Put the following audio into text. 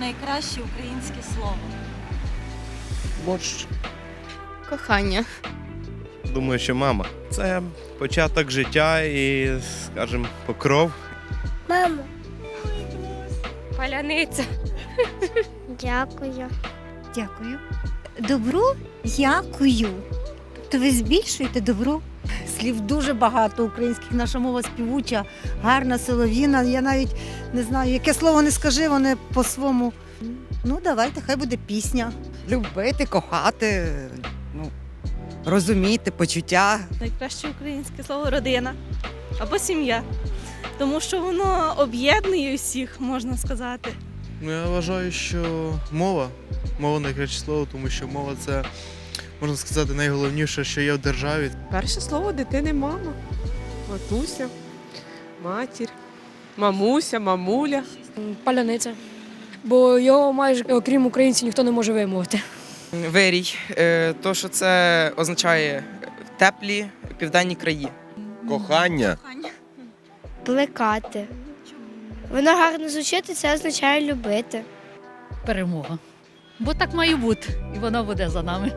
найкраще українське слово? Борщ. Кохання. Думаю, що мама. Це початок життя і, скажімо, покров. Мамо, Паляниця. дякую. Дякую. Добру дякую. Тобто ви збільшуєте добру. Слів дуже багато українських. Наша мова співуча, гарна, солов'їна. Я навіть не знаю, яке слово не скажи, вони по-своєму. Ну, давайте, хай буде пісня. любити, кохати, ну, розуміти почуття. найкраще українське слово родина або сім'я. Тому що воно об'єднує всіх, можна сказати. Ну, я вважаю, що мова, мова найкраще слово, тому що мова це, можна сказати, найголовніше, що є в державі. Перше слово дитини мама. Матуся, матір, мамуся, мамуля. Паляниця. Бо його майже окрім українців ніхто не може вимовити. Вирій, е, то що це означає теплі південні краї. Кохання. Плекати. Воно гарно звучить, і це означає любити. Перемога. Бо так має бути, і воно буде за нами.